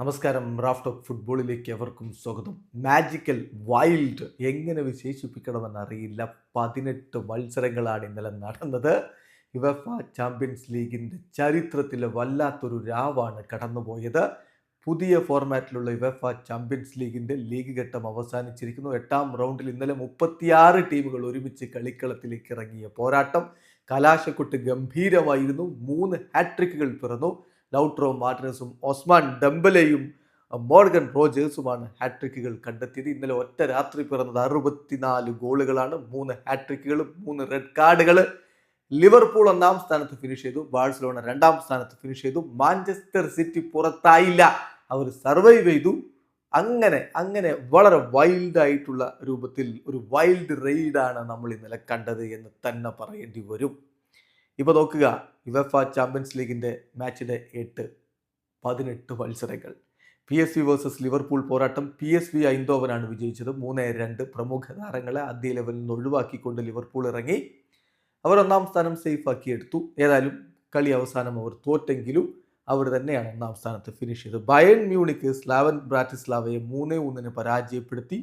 നമസ്കാരം raft of ഫുട്ബോളിലേക്ക് എവർക്കും സ്വാഗതം. മാജിക്കൽ വൈൽഡ് എങ്ങനെ വിശേഷിപ്പിക്കണമെന്ന് അറിയില്ല. പതിനെട്ട് മത്സരങ്ങളാണ് ഇന്നലെ നടന്നത്. യുവഫ ചാമ്പ്യൻസ് ലീഗിന്റെ ചരിത്രത്തിലെ വല്ലാത്തൊരു രാവാണ് കടന്നുപോയത്. പുതിയ ഫോർമാറ്റിലുള്ള യുവഫ ചാമ്പ്യൻസ് ലീഗിന്റെ ലീഗ് ഘട്ടം അവസാനിച്ചിരിക്കുന്നു. എട്ടാം റൗണ്ടിൽ ഇന്നലെ മുപ്പത്തിയാറ് ടീമുകൾ ഒരുമിച്ച് കളിക്കളത്തിലേക്ക് ഇറങ്ങിയ പോരാട്ടം കലാശക്കൊട്ട് ഗംഭീരമായിരുന്നു. മൂന്ന് ഹാട്രിക്കുകൾ പിറന്നു. ലൗട്രോ മാർട്ടിനസും ഒസ്മാൻ ഡംബലയും മോർഗൻ റോജേഴ്സുമാണ് ഹാട്രിക്കുകൾ കണ്ടെത്തിയത്. ഇന്നലെ ഒറ്റ രാത്രി പിറന്നത് അറുപത്തിനാല് ഗോളുകളാണ്. മൂന്ന് ഹാട്രിക്കുകളും മൂന്ന് റെഡ് കാർഡുകൾ ലിവർപൂൾ ഒന്നാം സ്ഥാനത്ത് ഫിനിഷ് ചെയ്തു. ബാഴ്സലോണ രണ്ടാം സ്ഥാനത്ത് ഫിനിഷ് ചെയ്തു. മാഞ്ചസ്റ്റർ സിറ്റി പുറത്തായില്ല. അവർ സർവൈവ് ചെയ്തു. അങ്ങനെ അങ്ങനെ വളരെ വൈൽഡ് ആയിട്ടുള്ള രൂപത്തിൽ ഒരു വൈൽഡ് റെയ്ഡാണ് നമ്മൾ ഇന്നലെ കണ്ടത് എന്ന് തന്നെ പറയേണ്ടി വരും. ഇപ്പോൾ നോക്കുക. യുവഫ ചാമ്പ്യൻസ് ലീഗിന്റെ മാച്ചിലെ എട്ട് പതിനെട്ട് മത്സരങ്ങൾ. P S V versus Liverpool പോരാട്ടം. പി എസ് വി ഐന്തോവനാണ് വിജയിച്ചത്. മൂന്ന് രണ്ട് പ്രമുഖ താരങ്ങളെ ആദ്യ ലെവലിൽ നിന്ന് ഒഴിവാക്കിക്കൊണ്ട് ലിവർപൂൾ ഇറങ്ങി. അവർ ഒന്നാം സ്ഥാനം സേഫ് ആക്കിയെടുത്തു ഏതായാലും കളി അവസാനം അവർ തോറ്റെങ്കിലും അവർ തന്നെയാണ് ഒന്നാം സ്ഥാനത്ത് ഫിനിഷ് ചെയ്തത്. ബയൺ മ്യൂണിക്ക് സ്ലാവൻ ബ്രാറ്റിസ്ലാവയെ മൂന്ന് ഒന്നിന് പരാജയപ്പെടുത്തി.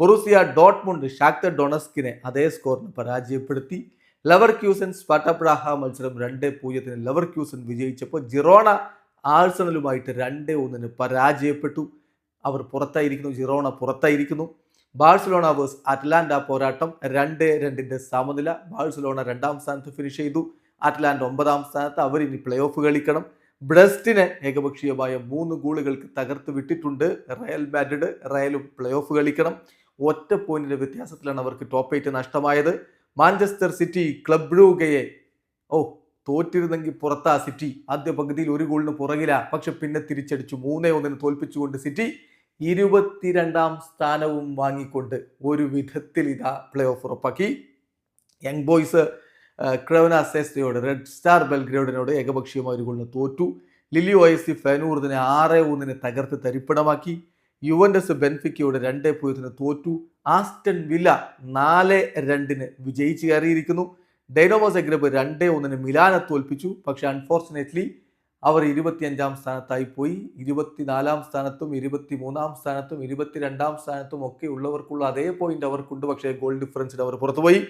ബൊറൂസിയ ഡോട്ട്മുണ്ട് ഷാക്തർ ഡൊണസ്കിനെ അതേ സ്കോറിന് പരാജയപ്പെടുത്തി. ലവർ ക്യൂസൻ സ്പാട്ടപ്രാഹ മത്സരം രണ്ട് പൂജ്യത്തിന് ലവർ ക്യൂസൻ വിജയിച്ചപ്പോൾ ജിറോണ ആഴ്സണലുമായിട്ട് രണ്ട് ഒന്നിന് പരാജയപ്പെട്ടു. അവർ പുറത്തായിരിക്കുന്നു ജിറോണ പുറത്തായിരിക്കുന്നു. ബാഴ്സലോണ വേഴ്സ് അറ്റ്ലാന്റ പോരാട്ടം രണ്ട് രണ്ടിന്റെ സമനില. ബാഴ്സലോണ രണ്ടാം സ്ഥാനത്ത് ഫിനിഷ് ചെയ്തു. അറ്റ്ലാന്റ ഒമ്പതാം സ്ഥാനത്ത് അവർ ഇനി പ്ലേ ഓഫ് കളിക്കണം. ബ്രസ്റ്റിനെ ഏകപക്ഷീയമായ മൂന്ന് ഗോളുകൾക്ക് തകർത്ത് വിട്ടിട്ടുണ്ട് റയൽ മാഡ്രിഡ്. റയലും പ്ലേ ഓഫ് കളിക്കണം. ഒറ്റ പോയിന്റിന്റെ വ്യത്യാസത്തിലാണ് അവർക്ക് ടോപ്പ് എയ്റ്റ് നഷ്ടമായത്. മാഞ്ചസ്റ്റർ സിറ്റി ക്ലബ് ബ്രൂഗയെ ഓ തോറ്റിരുന്നെങ്കിൽ പുറത്താ സിറ്റി. ആദ്യ പകുതിയിൽ ഒരു ഗോളിന് പുറകിലാ. പക്ഷെ പിന്നെ തിരിച്ചടിച്ചു. മൂന്നേ ഒന്നിന് തോൽപ്പിച്ചുകൊണ്ട് സിറ്റി ഇരുപത്തിരണ്ടാം സ്ഥാനവും വാങ്ങിക്കൊണ്ട് ഒരു വിധത്തിൽ ഇതാ പ്ലേ ഓഫ് ഉറപ്പാക്കി. യങ് ബോയ്സ് ക്രവന സെസ്റ്റയോട് റെഡ് സ്റ്റാർ ബെൽഗ്രേഡിനോട് ഏകപക്ഷീയമായ ഒരു ഗോളിന് തോറ്റു. ലിലി ഒ എസ് സി ഫെനൂർദിനെ ആറ് ഒന്നിന് തകർത്ത് തരിപ്പിടമാക്കി യുവൻഡസ് ബെൻഫിക്കയോട് രണ്ടേ പൂജ്യത്തിന് തോറ്റു. ആസ്റ്റൺ വില നാല് രണ്ടിന് വിജയിച്ച് കയറിയിരിക്കുന്നു. ഡൈനോമോ സെഗ്രബ് രണ്ടേ ഒന്നിന് മിലാനെ തോൽപ്പിച്ചു. പക്ഷേ അൺഫോർച്ചുനേറ്റ്ലി അവർ ഇരുപത്തിയഞ്ചാം സ്ഥാനത്തായി പോയി. ഇരുപത്തിനാലാം സ്ഥാനത്തും ഇരുപത്തി മൂന്നാം സ്ഥാനത്തും ഇരുപത്തിരണ്ടാം സ്ഥാനത്തും ഒക്കെ ഉള്ളവർക്കുള്ള അതേ പോയിന്റ് അവർക്കുണ്ട്. പക്ഷേ ഗോൾ ഡിഫറൻസിൽ അവർ പുറത്തുപോയി.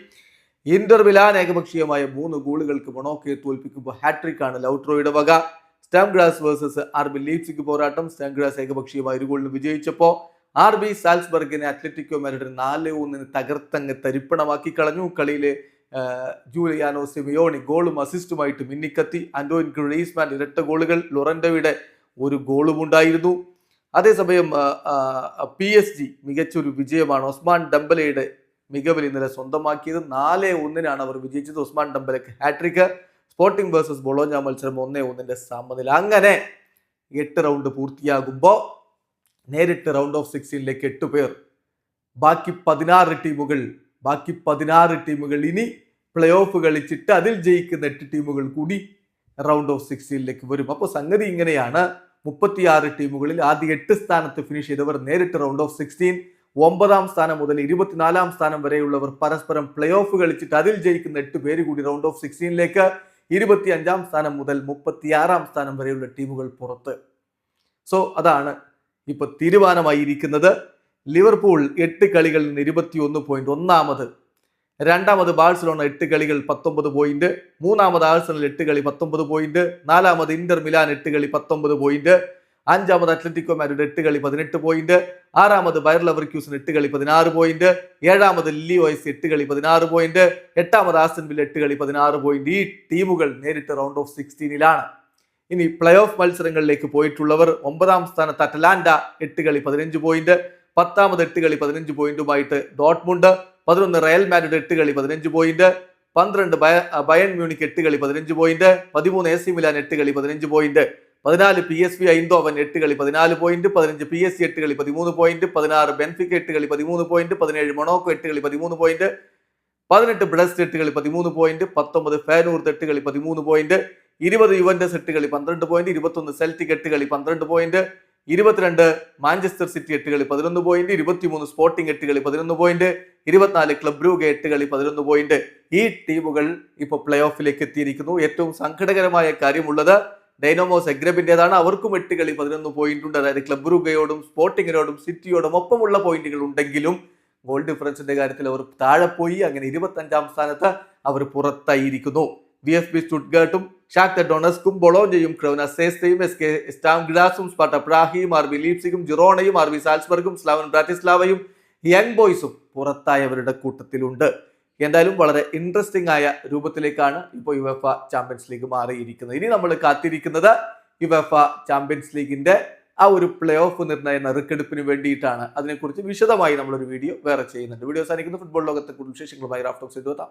ഇന്റർ മിലാൻ ഏകപക്ഷീയമായ മൂന്ന് ഗോളുകൾക്ക് മൊണോക്കയെ തോൽപ്പിക്കുമ്പോൾ ഹാട്രിക് ആണ് ലൗട്രോയുടെ വക. Sturm Graz versus R B ലീപ്സിക്ക് പോരാട്ടം. സ്റ്റാം ഗ്രാസ് ഏകപക്ഷീയമായ ഒരു ഗോളിന് വിജയിച്ചപ്പോൾ ആർ ബി സാൽസ്ബർഗിനെ അത്ലറ്റിക്കോ മാരിഡ് നാല് ഒന്നിന് തകർത്തങ്ങ് തരിപ്പണമാക്കി കളഞ്ഞു. കളിയിലെ ജൂലിയാനോ സിമിയോണി ഗോളും അസിസ്റ്റുമായിട്ട് മിന്നിക്കത്തി. ആന്റോയിൻ ഗ്രീസ്മാൻ ഇരട്ട ഗോളുകൾ ലൊറൻഡോയുടെ ഒരു ഗോളും ഉണ്ടായിരുന്നു. അതേസമയം പി എസ് ജി മികച്ചൊരു വിജയമാണ് ഒസ്മാൻ ഡംബലയുടെ മികവിൽ ഇന്നലെ സ്വന്തമാക്കിയത്. നാല് ഒന്നിനാണ് അവർ വിജയിച്ചത്. Ousmane ഡംബലക്ക് hat trick Sporting versus Bologna മത്സരം ഒന്നേ ഒന്നിന്റെ സമനില. അങ്ങനെ എട്ട് റൗണ്ട് പൂർത്തിയാകുമ്പോൾ നേരിട്ട് റൗണ്ട് ഓഫ് സിക്സ്റ്റീനിലേക്ക് എട്ട് പേർ. ബാക്കി പതിനാറ് ടീമുകൾ ബാക്കി പതിനാറ് ടീമുകൾ ഇനി പ്ലേ ഓഫ് കളിച്ചിട്ട് അതിൽ ജയിക്കുന്ന എട്ട് ടീമുകൾ കൂടി റൗണ്ട് ഓഫ് സിക്സ്റ്റീനിലേക്ക് വരും. അപ്പോൾ സംഗതി ഇങ്ങനെയാണ്. മുപ്പത്തിയാറ് ടീമുകളിൽ ആദ്യ എട്ട് സ്ഥാനത്ത് ഫിനിഷ് ചെയ്തവർ നേരിട്ട് റൗണ്ട് ഓഫ് സിക്സ്റ്റീൻ ഒമ്പതാം സ്ഥാനം മുതൽ ഇരുപത്തിനാലാം സ്ഥാനം വരെയുള്ളവർ പരസ്പരം പ്ലേ ഓഫ് കളിച്ചിട്ട് അതിൽ ജയിക്കുന്ന എട്ട് പേര് കൂടി റൗണ്ട് ഓഫ് സിക്സ്റ്റീനിലേക്ക് ഇരുപത്തി അഞ്ചാം സ്ഥാനം മുതൽ മുപ്പത്തിയാറാം സ്ഥാനം വരെയുള്ള ടീമുകൾ പുറത്ത്. സോ അതാണ് ഇപ്പൊ തീരുമാനമായിരിക്കുന്നത് ലിവർപൂൾ എട്ട് കളികളിൽ നിന്ന് ഇരുപത്തിയൊന്ന് പോയിന്റ് ഒന്നാമത്. രണ്ടാമത് ബാഴ്സലോണ എട്ട് കളികൾ പത്തൊമ്പത് പോയിന്റ് മൂന്നാമത് ആഴ്സണൽ എട്ട് കളി പത്തൊമ്പത് പോയിന്റ് നാലാമത് ഇന്റർ മിലാൻ എട്ട് കളി പത്തൊമ്പത് പോയിന്റ് അഞ്ചാമത് അത്ലറ്റിക്കോ മാരുടെ എട്ട് കളി പതിനെട്ട് പോയിന്റ് ആറാമത് ബയർ ലവർ ക്യൂസിന് എട്ട് കളി പതിനാറ് പോയിന്റ് ഏഴാമത് ലില്ലി വോയ്സ് എട്ട് കളി പതിനാറ് പോയിന്റ് എട്ടാമത് ആസ്റ്റൻ വില്ല എട്ട് കളി പതിനാറ് പോയിന്റ് ഈ ടീമുകൾ നേരിട്ട് റൗണ്ട് ഓഫ് സിക്സ്റ്റീനിലാണ് ഇനി പ്ലേ ഓഫ് മത്സരങ്ങളിലേക്ക് പോയിട്ടുള്ളവർ ഒമ്പതാം സ്ഥാനത്ത് അറ്റലാന്റ എട്ട് കളി പതിനഞ്ച് പോയിന്റ് പത്താമത് എട്ട് കളി പതിനഞ്ച് പോയിന്റുമായിട്ട് ഡോട്ട്മുണ്ട്. പതിനൊന്ന് റയൽ മാഡ്രിഡ് എട്ട് കളി പതിനഞ്ച് പോയിന്റ് പന്ത്രണ്ട് ബയൺ മ്യൂണിക് എട്ട് കളി പതിനഞ്ച് പോയിന്റ് പതിമൂന്ന് എ സി മിലാൻ എട്ട് കളി പതിനഞ്ച് പോയിന്റ് പതിനാല് പി എസ് വി ഐന്തോവൻ എട്ട് കളി പതിനാല് പോയിന്റ് പതിനഞ്ച് പി എസ് സി എട്ട് കളി പതിമൂന്ന് പോയിന്റ് പതിനാറ് ബെൻഫിക്ക് എട്ട് കളി പതിമൂന്ന് പോയിന്റ് പതിനേഴ് മൊണോക്കോ എട്ട് കളി പതിമൂന്ന് പോയിന്റ് പതിനെട്ട് ബ്രസ്റ്റ് എട്ട് കളി പതിമൂന്ന് പോയിന്റ് പത്തൊമ്പത് ഫാനൂർ എട്ട് കളി പതിമൂന്ന് പോയിന്റ് ഇരുപത് യുവന്റസ് എട്ട് കളി പന്ത്രണ്ട് പോയിന്റ് ഇരുപത്തൊന്ന് സെൽറ്റിക് എട്ട് കളി പന്ത്രണ്ട് പോയിന്റ് ഇരുപത്തിരണ്ട് മാഞ്ചസ്റ്റർ സിറ്റി എട്ട് കളി പതിനൊന്ന് പോയിന്റ് ഇരുപത്തിമൂന്ന് സ്പോർട്ടിംഗ് എട്ട് കളി പതിനൊന്ന് പോയിന്റ് ഇരുപത്തിനാല് ക്ലബ് രൂപ എട്ട് കളി പതിനൊന്ന് പോയിന്റ് ഈ ടീമുകൾ ഇപ്പോൾ പ്ലേ ഓഫിലേക്ക് എത്തിയിരിക്കുന്നു ഏറ്റവും സങ്കടകരമായ കാര്യമുള്ളത് ഡൈനോമോ സെഗ്രബിന്റെതാണ് അവർക്കും എട്ട് കളി പതിനൊന്ന് പോയിന്റ് ഉണ്ട്. അതായത് ക്ലബ് റുഗയോടും സ്പോർട്ടിങ്ങിനോടും സിറ്റിയോടും ഒപ്പമുള്ള പോയിന്റുകൾ ഉണ്ടെങ്കിലും ഗോൾ ഡിഫറൻസിന്റെ കാര്യത്തിൽ അവർ താഴെ പോയി. അങ്ങനെ ഇരുപത്തഞ്ചാം സ്ഥാനത്ത് അവർ പുറത്തായിരിക്കുന്നു. വി എഫ് ബി സ്റ്റുട്ട്ഗേർട്ടും ഷാക്ത ഡൊണസ്കും ബൊളോഞ്ചയും ക്രൗന സേസ്തയും എസ് കെ സ്റ്റാം ഗ്ലാസും സ്പാട്ട പ്രാഹിയും ആർ ബി ലീപ്സിക്കും ജിറോണയും ആർ ബി സാൽസ്ബർഗും സ്ലാവൻ ബ്രാറ്റിസ്ലാവയും യങ് ബോയ്സും പുറത്തായവരുടെ കൂട്ടത്തിലുണ്ട്. എന്തായാലും വളരെ ഇൻട്രസ്റ്റിംഗ് ആയ രൂപത്തിലേക്കാണ് ഇപ്പോൾ യുവഫ ചാമ്പ്യൻസ് ലീഗ് മാറിയിരിക്കുന്നത്. ഇനി നമ്മൾ കാത്തിരിക്കുന്നത് യുവഫ ചാമ്പ്യൻസ് ലീഗിന്റെ ആ ഒരു പ്ലേ ഓഫ് നിർണയ നറുക്കെടുപ്പിന് വേണ്ടിയിട്ടാണ്. അതിനെക്കുറിച്ച് വിശദമായി നമ്മളൊരു വീഡിയോ വേറെ ചെയ്യുന്നുണ്ട്. വീഡിയോ സാധിക്കുന്ന ഫുട്ബോൾ ലോകത്തെ കൂടുതൽ വിശേഷങ്ങളുമായി റാഫ്റ്റോക്സ് എത്താം